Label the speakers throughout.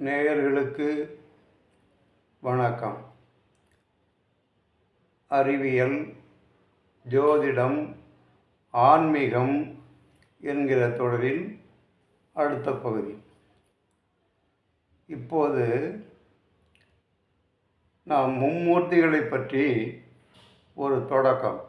Speaker 1: நேயர்களுக்கு வணக்கம். அறிவியல் ஜோதிடம் ஆன்மீகம் என்கிற தொடரில் அடுத்த பகுதி. இப்போது நாம் மும்மூர்த்திகளை பற்றி ஒரு தொடக்கம்.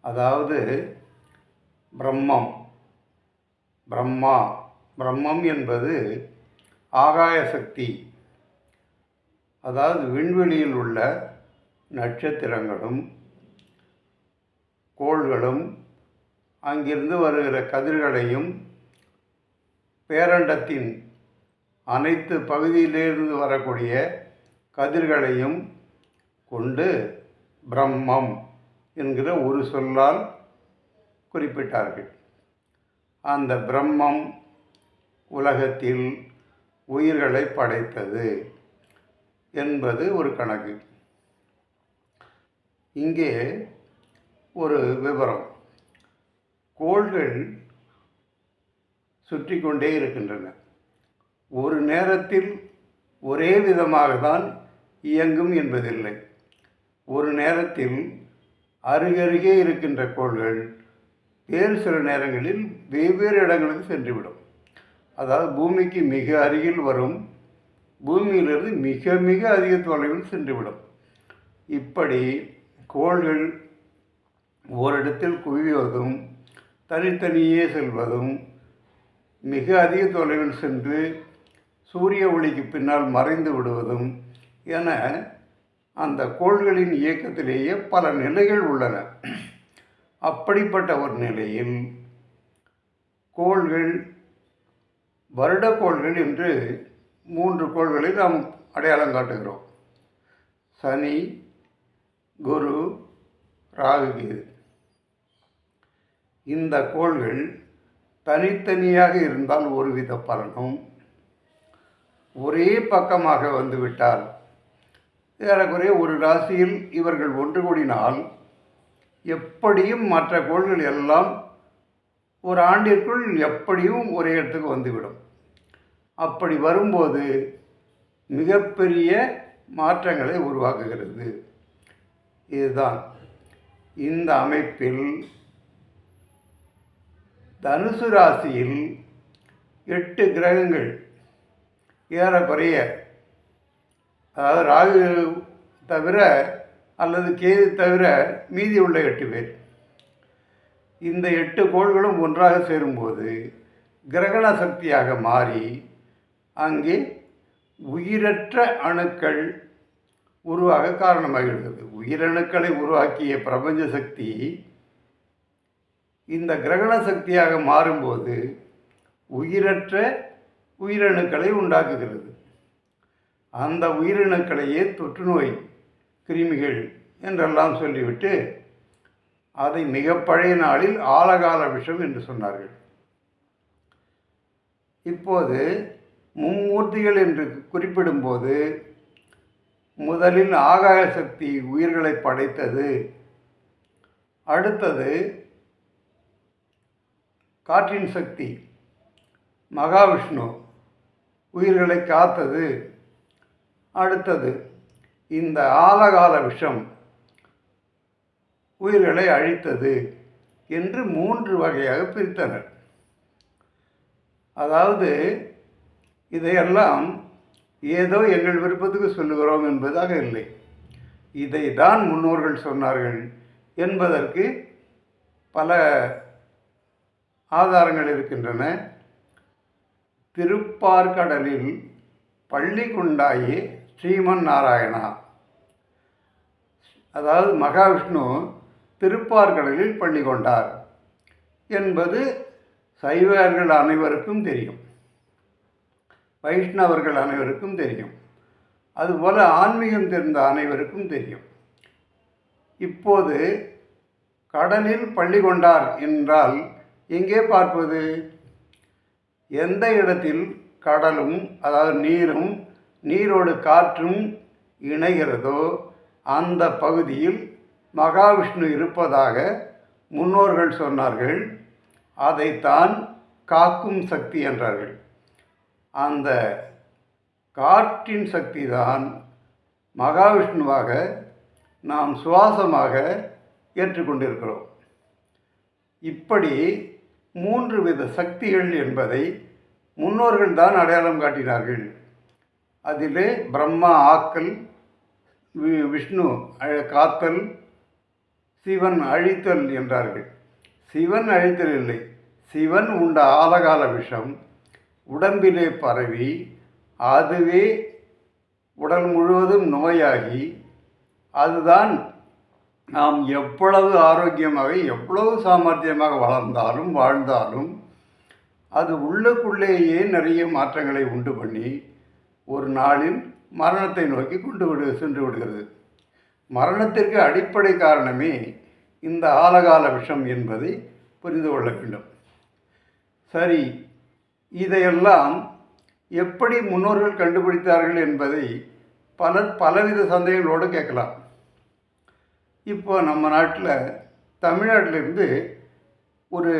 Speaker 1: அதாவது பிரம்மம். பிரம்மா. பிரம்மம் என்பது ஆகாய சக்தி அதாவது விண்வெளியில் உள்ள நட்சத்திரங்களும் கோள்களும் அங்கிருந்து வருகிற கதிர்களையும் பேரண்டத்தின் அனைத்து பகுதியிலிருந்து வரக்கூடிய கதிர்களையும் கொண்டு பிரம்மம் என்கிற ஒரு சொல்லால் குறிப்பிட்டார்கள். அந்த பிரம்மம் உலகத்தில் உயிர்களை படைத்தது என்பது ஒரு கணக்கு. இங்கே ஒரு விவரம். கோள்கள் சுற்றி கொண்டே இருக்கின்றன. ஒரு நேரத்தில் ஒரே விதமாக தான் இயங்கும் என்பதில்லை. ஒரு நேரத்தில் அருகருகே இருக்கின்ற கோள்கள் வேறு சில நேரங்களில் வெவ்வேறு இடங்களுக்கு சென்றுவிடும். அதாவது பூமிக்கு மிக அருகில் வரும் பூமியிலிருந்து மிக மிக அதிக தொலைவில் சென்றுவிடும். இப்படி கோள்கள் ஓரிடத்தில் குவிவதும் தனித்தனியே செல்வதும் மிக அதிக தொலைவில் சென்று சூரிய ஒளிக்கு பின்னால் மறைந்து விடுவதும் என அந்த கோள்களின் இயக்கத்திலேயே பல நிலைகள் உள்ளன. அப்படிப்பட்ட ஒரு நிலையில் கோள்கள் வருடக்கோள்கள் என்று மூன்று கோள்களை நாம் அடையாளம் காட்டுகிறோம். சனி குரு ராகு இந்த கோள்கள் தனித்தனியாக இருந்தால் ஒருவித பலனும் ஒரே பக்கமாக வந்துவிட்டால் ஏறக்குறைய ஒரு ராசியில் இவர்கள் ஒன்று கூடினால் எப்படியும் மற்ற கோள்கள் எல்லாம் ஒரு ஆண்டிற்குள் எப்படியும் ஒரே இடத்துக்கு வந்துவிடும். அப்படி வரும்போது மிகப்பெரிய மாற்றங்களை உருவாக்குகிறது. இதுதான் இந்த அமைப்பில் தனுசு ராசியில் எட்டு கிரகங்கள் ஏறக்குறைய அதாவது ராகு தவிர அல்லது கேது தவிர மீதி உள்ள எட்டு பேர். இந்த எட்டு கோள்களும் ஒன்றாக சேரும்போது கிரகண சக்தியாக மாறி அங்கே உயிரற்ற அணுக்கள் உருவாக காரணமாகிறது உயிரணுக்களை உருவாக்கிய பிரபஞ்ச சக்தி இந்த கிரகண சக்தியாக மாறும்போது உயிரற்ற உயிரணுக்களை உண்டாக்குகிறது. அந்த உயிரணுக்களையே தொற்றுநோய் கிருமிகள் என்றெல்லாம் சொல்லிவிட்டு அதை மிக பழைய நாளில் ஆழகால விஷம் என்று சொன்னார்கள். இப்போது மும்மூர்த்திகள் என்று குறிப்பிடும்போது முதலில் ஆகாய சக்தி உயிர்களை படைத்தது. அடுத்தது காற்றின் சக்தி மகாவிஷ்ணு உயிர்களை காத்தது. அடுத்தது இந்த ஆலகால விஷம் உயிர்களை அழித்தது என்று மூன்று வகையாக பிரித்தனர். அதாவது இதையெல்லாம் ஏதோ எங்கள் விருப்பத்துக்கு சொல்லுகிறோம் என்பதாக இல்லை. இதை தான் முன்னோர்கள் சொன்னார்கள் என்பதற்கு பல ஆதாரங்கள் இருக்கின்றன. திருப்பார்கடலில் பள்ளி கொண்டாயே ஸ்ரீமன் நாராயணா அதாவது மகாவிஷ்ணு திருப்பார்கடலில் பள்ளி கொண்டார். என்பது சைவர்கள் அனைவருக்கும் தெரியும். வைஷ்ணவர்கள் அனைவருக்கும் தெரியும். அதுபோல் ஆன்மீகம் தெரிந்த அனைவருக்கும் தெரியும். இப்போது கடலில் பள்ளி கொண்டார் என்றால் எங்கே பார்ப்பது? எந்த இடத்தில் கடலும் அதாவது நீரும் நீரோடு காற்றும் இணைகிறதோ அந்த பகுதியில் மகாவிஷ்ணு இருப்பதாக முன்னோர்கள் சொன்னார்கள். அதைத்தான் காக்கும் சக்தி என்றார்கள். அந்த காற்றின் சக்தி தான் மகாவிஷ்ணுவாக நாம் சுவாசமாக ஏற்றுக்கொண்டிருக்கிறோம். இப்படி மூன்று வித சக்திகள் என்பதை முன்னோர்கள் தான் அடையாளம் காட்டினார்கள். அதிலே பிரம்மா ஆக்கல் வி- விஷ்ணு காத்தல் சிவன் அழித்தல் என்றார்கள். சிவன் அழித்தல் இல்லை. சிவன் உண்ட ஆலகால விஷம் உடம்பிலே பரவி அதுவே உடல் முழுவதும் நோயாகி அதுதான் நாம் எவ்வளவு ஆரோக்கியமாக எவ்வளவு சாமர்த்தியமாக வளர்ந்தாலும் வாழ்ந்தாலும் அது உள்ளுக்குள்ளேயே நிறைய மாற்றங்களை உண்டு பண்ணி ஒரு நாளில் மரணத்தை நோக்கி கொண்டு விடு சென்று விடுகிறது. மரணத்திற்கு அடிப்படை காரணமே இந்த ஆலகால விஷம் என்பதை புரிந்து கொள்ள வேண்டும். சரி இதையெல்லாம் எப்படி முன்னோர்கள் கண்டுபிடித்தார்கள் என்பதை பலர் பலவித சந்தேகங்களோடு கேட்கலாம். இப்போ நம்ம நாட்டில் தமிழ்நாட்டிலிருந்து ஒரு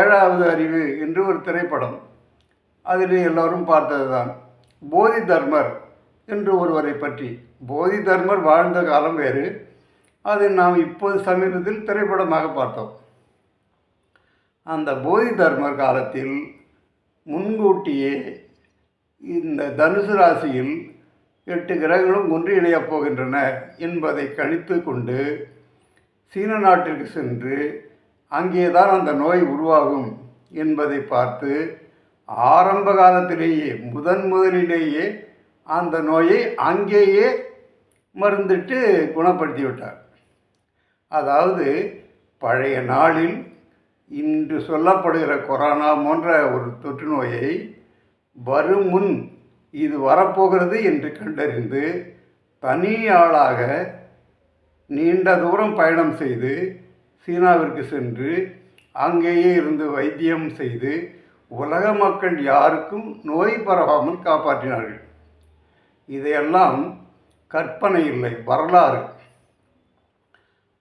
Speaker 1: ஏழாவது அறிவு என்று ஒரு திரைப்படம் அதில் எல்லோரும் பார்த்தது தான் போதி தர்மர் என்று ஒருவரை பற்றி. போதி தர்மர் வாழ்ந்த காலம் வேறு. அதை நாம் இப்போது சமீபத்தில் திரைப்படமாக பார்த்தோம். அந்த போதி தர்மர் காலத்தில் முன்கூட்டியே இந்த தனுசு ராசியில் எட்டு கிரகங்களும் ஒன்றிணையப் போகின்றன என்பதை கணித்து கொண்டு சீன நாட்டிற்கு சென்று அங்கேதான் அந்த நோய் உருவாகும் என்பதை பார்த்து ஆரம்ப காலத்திலேயே முதன் முதலிலேயே அந்த நோயை அங்கேயே மருந்திட்டு குணப்படுத்தி விட்டார் அதாவது பழைய நாளில் இன்று சொல்லப்படுகிற கொரோனா போன்ற ஒரு தொற்று நோயை வரும் முன் இது வரப்போகிறது என்று கண்டறிந்து தனி ஆளாக நீண்ட தூரம் பயணம் செய்து சீனாவிற்கு சென்று அங்கேயே இருந்து வைத்தியம் செய்து உலக மக்கள் யாருக்கும் நோய் பரவாமல் காப்பாற்றினார்கள். இதையெல்லாம் கற்பனை இல்லை வரலாறு.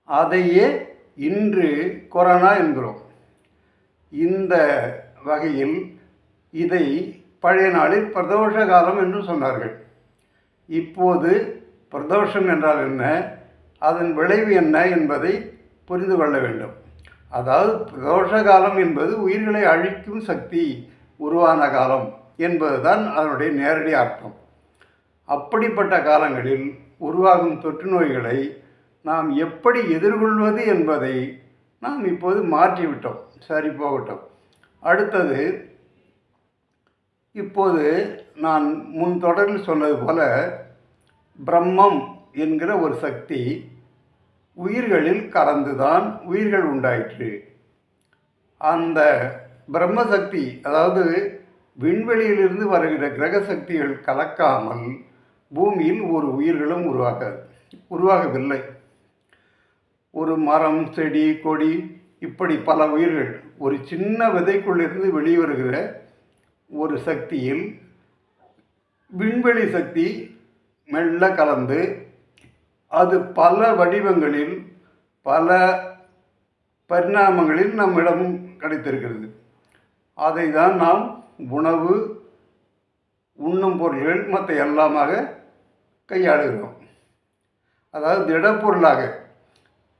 Speaker 1: அதையே இன்று கொரோனா என்கிறோம். இந்த வகையில் இதை பழைய நாளில் பிரதோஷ காலம் என்று சொன்னார்கள். இப்போது பிரதோஷம் என்றால் என்ன? அதன் விளைவு என்ன என்பதை புரிந்து கொள்ள வேண்டும். அதாவது பிரதோஷ காலம் என்பது உயிர்களை அழிக்கும் சக்தி உருவான காலம் என்பதுதான் அதனுடைய நேரடி அர்த்தம். அப்படிப்பட்ட காலங்களில் உருவாகும் தொற்று நோய்களை நாம் எப்படி எதிர்கொள்வது என்பதை நாம் இப்போது மாற்றிவிட்டோம் சரி போகட்டும். அடுத்தது இப்போது நான் முன் தொடரில் சொன்னது போல பிரம்மம் என்கிற ஒரு சக்தி உயிர்களில் கலந்துதான் உயிர்கள் உண்டாயிற்று. அந்த பிரம்ம சக்தி அதாவது விண்வெளியிலிருந்து வருகிற கிரக சக்திகள் கலக்காமல் பூமியில் ஒரு உயிர்களும் உருவாக உருவாகவில்லை. ஒரு மரம் செடி கொடி இப்படி பல உயிர்கள். ஒரு சின்ன விதைக்குள்ளிருந்து வெளிவருகிற ஒரு சக்தியில் விண்வெளி சக்தி மெல்ல கலந்து அது பல வடிவங்களில் பல பரிணாமங்களில் நம்மிடம் கிடைத்திருக்கிறது. அதை தான் நாம் உணவு உண்ணும் பொருள்கள் மற்ற எல்லாமாக கையாளுகிறோம். அதாவது திடப்பொருளாக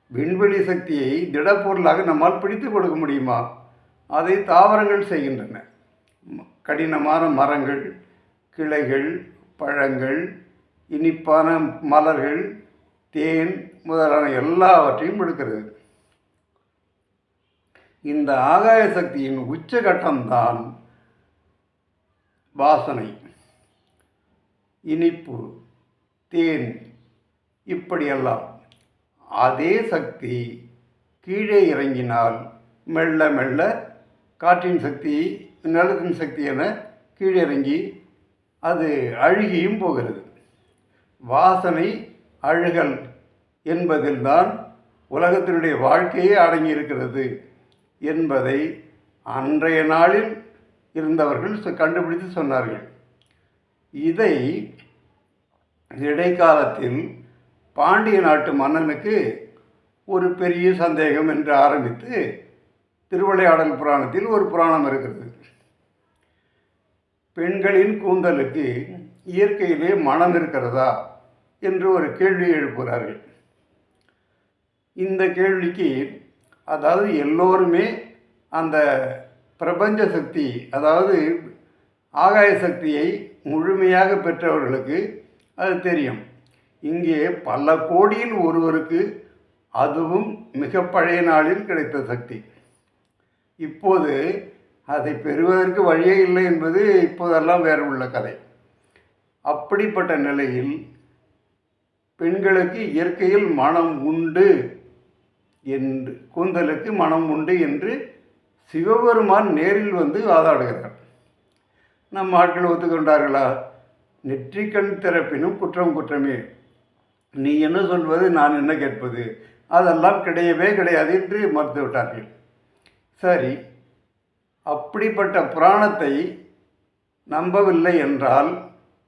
Speaker 1: விண்வெளி சக்தியை திடப்பொருளாக நம்மால் பிடித்து கொடுக்க முடியுமா? அதை தாவரங்கள் செய்கின்றன. கடினமான மரங்கள் கிளைகள் பழங்கள் இனிப்பான மலர்கள் தேன் முதலான எல்லாவற்றையும் எடுக்கிறது. இந்த ஆகாய சக்தியின் உச்சகட்டம்தான் வாசனை இனிப்பு. தேன் இப்படியெல்லாம் அதே சக்தி கீழே இறங்கினால் மெல்ல மெல்ல காற்றின் சக்தி நிலத்தின் சக்தி என கீழே இறங்கி அது அழுகியும் போகிறது. வாசனை அழுகல் என்பதில்தான் உலகத்தினுடைய வாழ்க்கையே அடங்கியிருக்கிறது என்பதை அன்றைய நாளில் இருந்தவர்கள் கண்டுபிடித்து சொன்னார்கள். இதை இடைக்காலத்தில் பாண்டிய நாட்டு மன்னனுக்கு ஒரு பெரிய சந்தேகம் என்று ஆரம்பித்து திருவிளையாடல் புராணத்தில் ஒரு புராணம் இருக்கிறது. பெண்களின் கூந்தலுக்கு இயற்கையிலே மனம் இருக்கிறதா என்று ஒரு கேள்வி எழுப்புகிறார்கள். இந்த கேள்விக்கு அதாவது எல்லோருமே அந்த பிரபஞ்ச சக்தி அதாவது ஆகாய சக்தியை முழுமையாக பெற்றவர்களுக்கு அது தெரியும். இங்கே பல கோடியில் ஒருவருக்கு அதுவும் மிக பழைய நாளில் கிடைத்த சக்தி. இப்போது அதை பெறுவதற்கு வழியே இல்லை என்பது இப்போதெல்லாம் வேறு உள்ள கதை. அப்படிப்பட்ட நிலையில் பெண்களுக்கு இயற்கையில் மனம் உண்டு என்று கூந்தலுக்கு மனம் உண்டு என்று சிவபெருமான் நேரில் வந்து வாதாடுகிறார் நம் ஆட்கள் ஒத்துக்கொண்டார்களா? நெற்றிக்கண் திறப்பினும் குற்றம் குற்றமே. நீ என்ன சொல்வது நான் என்ன கேட்பது? அதெல்லாம் கிடையவே கிடையாது என்று மறுத்து விட்டார்கள். சரி அப்படிப்பட்ட புராணத்தை நம்பவில்லை என்றால்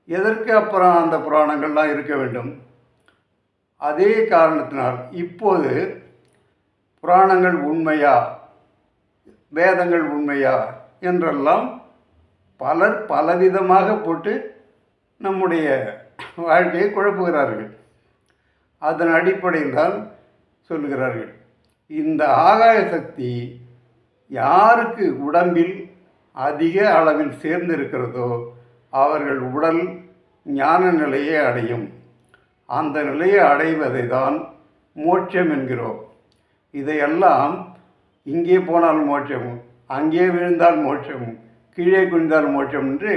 Speaker 1: எதற்கு அப்புறம் அந்த புராணங்கள்லாம் இருக்க வேண்டும்? அதே காரணத்தினால் இப்போது புராணங்கள் உண்மையா? வேதங்கள் உண்மையா? என்றெல்லாம் பலர் பலவிதமாக போட்டு நம்முடைய வாழ்க்கையை குழப்புகிறார்கள். அதன் அடிப்படையில் தான் சொல்கிறார்கள் இந்த ஆகாய சக்தி யாருக்கு உடம்பில் அதிக அளவில் சேர்ந்திருக்கிறதோ அவர்கள் உடல் ஞான நிலையை அடையும். அந்த நிலையை அடைவதை தான் மோட்சம் என்கிறோம். இதையெல்லாம் இங்கே போனால் மோட்சம் அங்கே விழுந்தால் மோட்சம் கீழே குனிந்தால் மோட்சம் என்று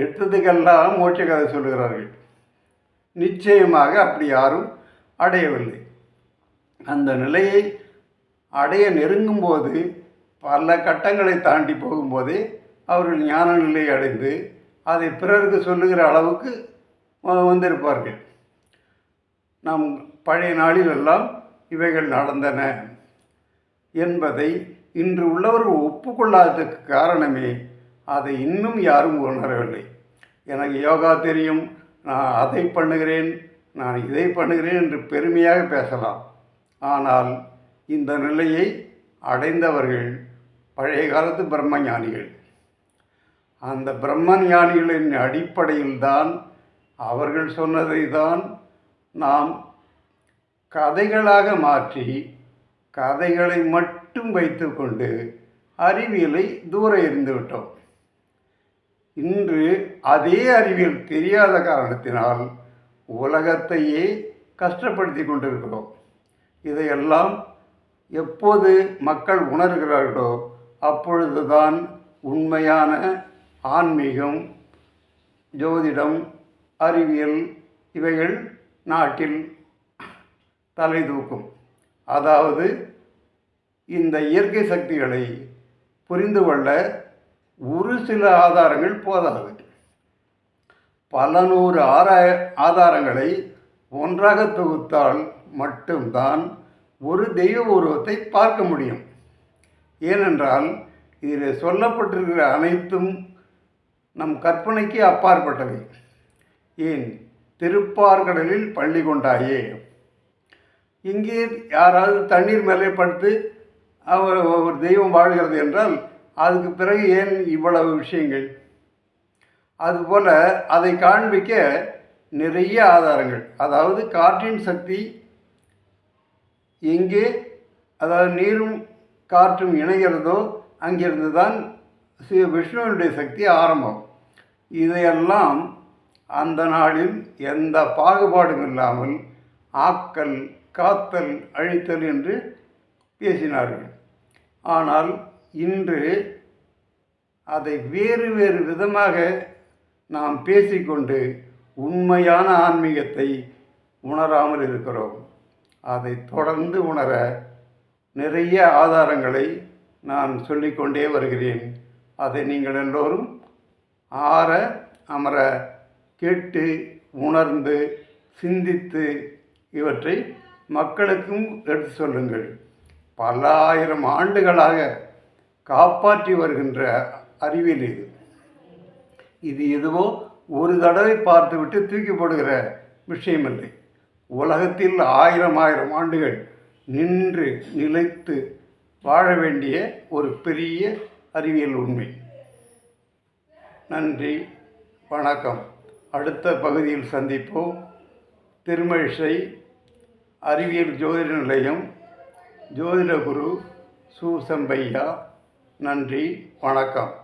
Speaker 1: எடுத்ததுக்கெல்லாம் மோட்ச கதை சொல்லுகிறார்கள். நிச்சயமாக அப்படி யாரும் அடையவில்லை. அந்த நிலையை அடைய நெருங்கும்போது பல கட்டங்களை தாண்டி போகும்போதே அவர்கள் ஞான நிலையை அடைந்து அதை பிறருக்கு சொல்லுகிற அளவுக்கு வந்திருப்பார்கள். நம் பழைய நாளிலெல்லாம் இவைகள் நடந்தன என்பதை இன்று உள்ளவர்கள் ஒப்புக்கொள்ளாததுக்கு காரணமே அதை இன்னும் யாரும் உணரவில்லை. எனக்கு யோகா தெரியும். நான் அதை பண்ணுகிறேன் நான் இதை பண்ணுகிறேன் என்று பெருமையாக பேசலாம். ஆனால் இந்த நிலையை அடைந்தவர்கள் பழைய காலத்து பிரம்ம ஞானிகள் அந்த பிரம்ம ஞானிகளின் அடிப்படையில்தான் அவர்கள் சொன்னதை தான் நாம் கதைகளாக மாற்றி கதைகளை மட்டும் வைத்துக்கொண்டு அறிவியலை தூர இருந்துவிட்டோம் இன்று அதே அறிவியல் தெரியாத காரணத்தினால் உலகத்தையே கஷ்டப்படுத்தி கொண்டிருக்கிறோம். இதையெல்லாம் எப்போது மக்கள் உணர்கிறார்களோ அப்பொழுதுதான் உண்மையான ஆன்மீகம் ஜோதிடம் அறிவியல் இவைகள் நாட்டில் தலை தூக்கும். அதாவது இந்த இயற்கை சக்திகளை புரிந்து கொள்ள ஒரு சில ஆதாரங்கள் போதாது. பல நூறு ஆராய ஆதாரங்களை ஒன்றாக தொகுத்தால் மட்டும்தான் ஒரு தெய்வ உருவத்தை பார்க்க முடியும். ஏனென்றால் இதில் சொல்லப்பட்டிருக்கிற அனைத்தும் நம் கற்பனைக்கு அப்பாற்பட்டவை. ஏன்? திருப்பார்கடலில் பள்ளி கொண்டாயே. இங்கே யாராவது தண்ணீர் மேலே படுத்து அவர் ஒரு தெய்வம் வாழ்கிறது என்றால் அதுக்கு பிறகு ஏன் இவ்வளவு விஷயங்கள்? அதுபோல் அதை காண்பிக்க நிறைய ஆதாரங்கள். அதாவது காற்றின் சக்தி எங்கே அதாவது நீரும் காற்றும் இணைகிறதோ அங்கிருந்து தான் ஸ்ரீ விஷ்ணுவினுடைய சக்தி ஆரம்பம். இதையெல்லாம் அந்த நாளில் எந்த பாகுபாடும் இல்லாமல் ஆக்கல் காத்தல் அழித்தல் என்று பேசினார்கள். ஆனால் இன்று அதை வேறு வேறு விதமாக நாம் பேசிக்கொண்டு உண்மையான ஆன்மீகத்தை உணராமல் இருக்கிறோம். அதை தொடர்ந்து உணர நிறைய ஆதாரங்களை நான் சொல்லிக்கொண்டே வருகிறேன். அதை நீங்கள் எல்லோரும் ஆற அமர கேட்டு உணர்ந்து சிந்தித்து இவற்றை மக்களுக்கும் எடுத்து சொல்லுங்கள். பல ஆயிரம் ஆண்டுகளாக காப்பாற்றி வருகின்ற அறிவியல் இது. இது எதுவோ ஒரு தடவை பார்த்துவிட்டு தூக்கி போடுகிற விஷயமில்லை. உலகத்தில் ஆயிரம் ஆயிரம் ஆண்டுகள் நின்று நிலைத்து வாழ வேண்டிய ஒரு பெரிய அறிவியல் உண்மை. நன்றி வணக்கம். அடுத்த பகுதியில் சந்திப்போம். திருமழிசை அறிவியல் ஜோதிட நிலையம் ஜோதிட குரு சு நன்றி வணக்கம்.